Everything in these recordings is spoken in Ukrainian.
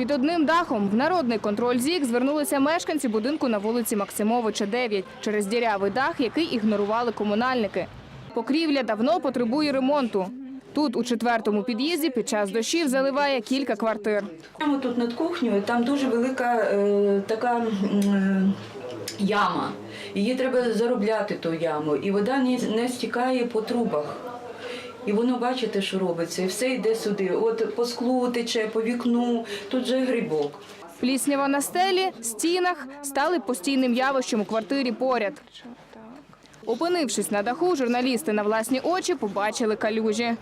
Під одним дахом в народний контроль ЗІК звернулися мешканці будинку на вулиці Максимовича, 9, через дірявий дах, який ігнорували комунальники. Покрівля давно потребує ремонту. Тут, у четвертому під'їзді, під час дощів заливає кілька квартир. Прямо тут над кухнею там дуже велика е, така е, яма. Її треба заробляти ту яму, і вода не, не стікає по трубах. І воно бачите, що робиться, і все йде сюди. От по склу тече, по вікну, тут же грибок. Пліснява на стелі, стінах стали постійним явищем у квартирі поряд. Опинившись на даху, журналісти на власні очі побачили калюжі.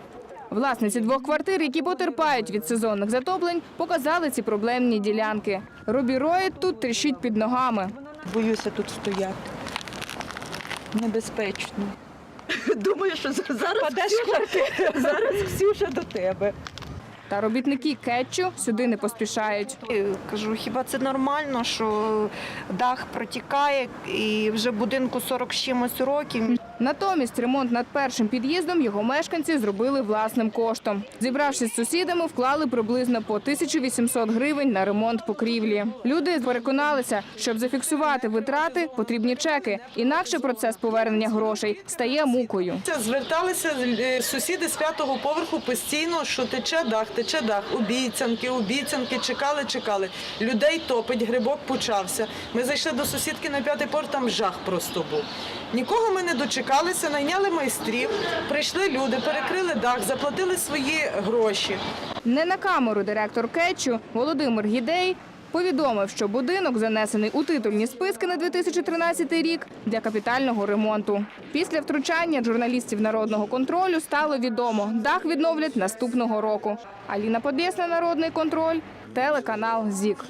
Власниці двох квартир, які потерпають від сезонних затоплень, показали ці проблемні ділянки. Робіроїд тут тріщить під ногами. Боюся тут стояти. Небезпечно. Думаю, що зараз, Ксюша, зараз Ксюша до тебе. Та робітники кетчу сюди не поспішають. І Кажу, хіба це нормально, що дах протікає і вже будинку 40 з чимось років. Натомість ремонт над першим під'їздом його мешканці зробили власним коштом. Зібравшись з сусідами, вклали приблизно по 1800 гривень на ремонт покрівлі. Люди переконалися, щоб зафіксувати витрати, потрібні чеки. Інакше процес повернення грошей стає мукою. Зверталися е, сусіди з п'ятого поверху постійно, що тече дах, тече дах. Обіцянки, обіцянки, чекали, чекали. Людей топить, грибок почався. Ми зайшли до сусідки на п'ятий поверх, там жах просто був. Нікого ми не дочекалися, найняли майстрів, прийшли люди, перекрили дах, заплатили свої гроші. Не на камеру директор кетчу Володимир Гідей повідомив, що будинок занесений у титульні списки на 2013 рік для капітального ремонту. Після втручання журналістів народного контролю стало відомо, дах відновлять наступного року. Аліна Подєсна, Народний контроль, телеканал ЗІК.